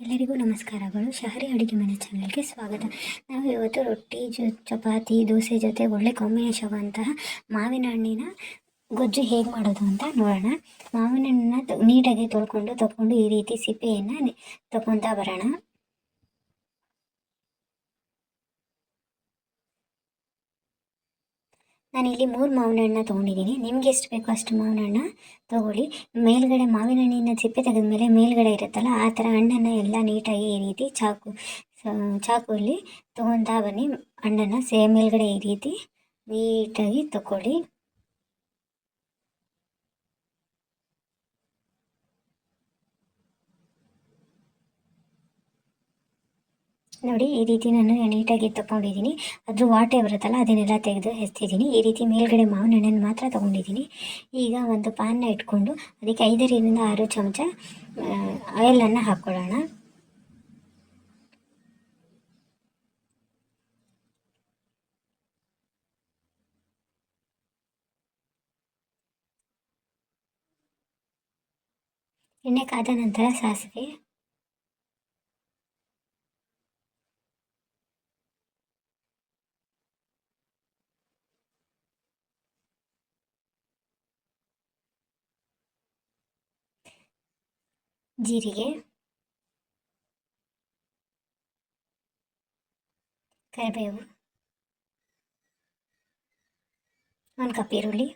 ಎಲ್ಲರಿಗೂ ನಮಸ್ಕಾರಗಳು. ಶಹರಿ ಅಡುಗೆ ಮನೆ ಚಾನಲ್ಗೆ ಸ್ವಾಗತ. ನಾವು ಇವತ್ತು ರೊಟ್ಟಿ ಜೊ, ಚಪಾತಿ, ದೋಸೆ ಜೊತೆ ಒಳ್ಳೆ ಕಾಂಬಿನೇಷನ್ ಆಗುವಂತಹ ಮಾವಿನ ಹಣ್ಣಿನ ಗೊಜ್ಜು ಹೇಗೆ ಮಾಡೋದು ಅಂತ ನೋಡೋಣ. ಮಾವಿನ ಹಣ್ಣನ್ನ ನೀಟಾಗಿ ತೊಳ್ಕೊಂಡು ತಗೊಂಡು ಈ ರೀತಿ ಸಿಪ್ಪೆಯನ್ನು ತಗೊತಾ ಬರೋಣ. ನಾನಿಲ್ಲಿ ಮೂರು ಮಾವಿನ ಹಣ್ಣು ತೊಗೊಂಡಿದ್ದೀನಿ. ನಿಮ್ಗೆ ಎಷ್ಟು ಬೇಕೋ ಅಷ್ಟು ಮಾವಿನ ಹಣ್ಣ ತೊಗೊಳ್ಳಿ. ಮೇಲ್ಗಡೆ ಮಾವಿನ ಹಣ್ಣಿನ ಸಿಪ್ಪೆ ತೆಗೆದ್ಮೇಲೆ ಮೇಲ್ಗಡೆ ಇರುತ್ತಲ್ಲ, ಆ ಥರ ಹಣ್ಣನ್ನು ಎಲ್ಲ ನೀಟಾಗಿ ಈ ರೀತಿ ಚಾಕು ಚಾಕುವಲ್ಲಿ ತೊಗೊತಾ ಬನ್ನಿ, ಹಣ್ಣನ್ನು ಸೇ, ಮೇಲ್ಗಡೆ ಈ ರೀತಿ ನೀಟಾಗಿ ತಗೊಳ್ಳಿ. ನೋಡಿ, ಈ ರೀತಿ ನಾನು ನೀಟಾಗಿ ತಗೊಂಡಿದ್ದೀನಿ. ಅದ್ರ ವಾಟೆ ಬರುತ್ತಲ್ಲ, ಅದನ್ನೆಲ್ಲ ತೆಗೆದು ಎಸ್ತಿದ್ದೀನಿ ಈ ರೀತಿ ಮೇಲ್ಗಡೆ ಮಾವಿನ ಹಣ್ಣನ್ನು ಮಾತ್ರ ತೊಗೊಂಡಿದ್ದೀನಿ. ಈಗ ಒಂದು ಪ್ಯಾನ್ನ ಇಟ್ಕೊಂಡು, ಅದಕ್ಕೆ ಐದರಿಂದ ಆರು ಚಮಚ ಆಯಿಲನ್ನು ಹಾಕ್ಕೊಳ್ಳೋಣ ಎಣ್ಣೆ ಕಾದ ನಂತರ ಸಾಸಿವೆ. ಜೀರಿಗೆ. ಕರಿಬೇವು. ಒಂದು ಕಪ್ ಈರುಳ್ಳಿ.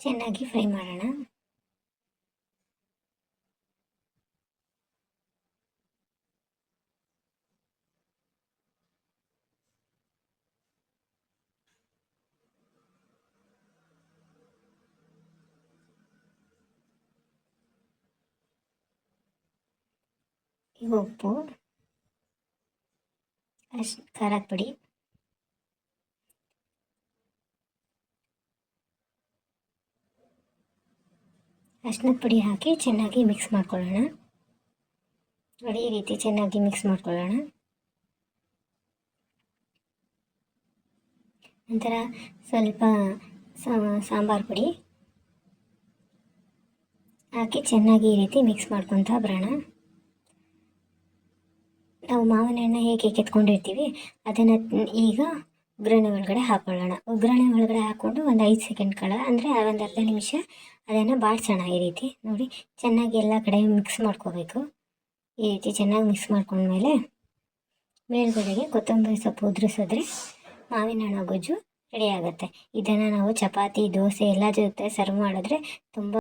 ಚೆನ್ನಾಗಿ ಫ್ರೈ ಮಾಡೋಣ. ಉಪ್ಪು ಅಷ್ಟು ಖಾರದ ಪುಡಿ ಅರ್ಶಿನದ ಪುಡಿ ಹಾಕಿ ಚೆನ್ನಾಗಿ ಮಿಕ್ಸ್ ಮಾಡ್ಕೊಳ್ಳೋಣ. ನೋಡಿ ಈ ರೀತಿ ಚೆನ್ನಾಗಿ ಮಿಕ್ಸ್ ಮಾಡ್ಕೊಳ್ಳೋಣ. ನಂತರ ಸ್ವಲ್ಪ ಸಾಂಬಾರು ಪುಡಿ ಹಾಕಿ ಚೆನ್ನಾಗಿ ಈ ರೀತಿ ಮಿಕ್ಸ್ ಮಾಡ್ಕೊತಾ ಬರೋಣ. ನಾವು ಮಾವಿನ ಹಣ್ಣು ಹೇಗೆ ಕೆತ್ಕೊಂಡಿರ್ತೀವಿ, ಅದನ್ನು ಈಗ ಒಗ್ಗರಣೆ ಒಳಗಡೆ ಹಾಕೊಳ್ಳೋಣ. ಒಗ್ಗರಣೆ ಒಳಗಡೆ ಹಾಕ್ಕೊಂಡು ಒಂದು ಐದು ಸೆಕೆಂಡ್ ಕಳ ಅಂದರೆ ಒಂದು ಅರ್ಧ ನಿಮಿಷ ಅದನ್ನು ಬಾಡಿಸೋಣ ಈ ರೀತಿ. ನೋಡಿ, ಚೆನ್ನಾಗಿ ಎಲ್ಲ ಕಡೆ ಮಿಕ್ಸ್ ಮಾಡ್ಕೋಬೇಕು. ಈ ರೀತಿ ಚೆನ್ನಾಗಿ ಮಿಕ್ಸ್ ಮಾಡ್ಕೊಂಡ್ಮೇಲೆ ಮೇಲ್ಗಡೆಗೆ ಕೊತ್ತಂಬರಿ ಸೊಪ್ಪು ಉದುರಿಸಿದ್ರೆ ಮಾವಿನ ಹಣ್ಣು ಗೊಜ್ಜು ರೆಡಿ ಆಗುತ್ತೆ. ಇದನ್ನು ನಾವು ಚಪಾತಿ, ದೋಸೆ ಎಲ್ಲ ಜೊತೆ ಸರ್ವ್ ಮಾಡಿದ್ರೆ ತುಂಬ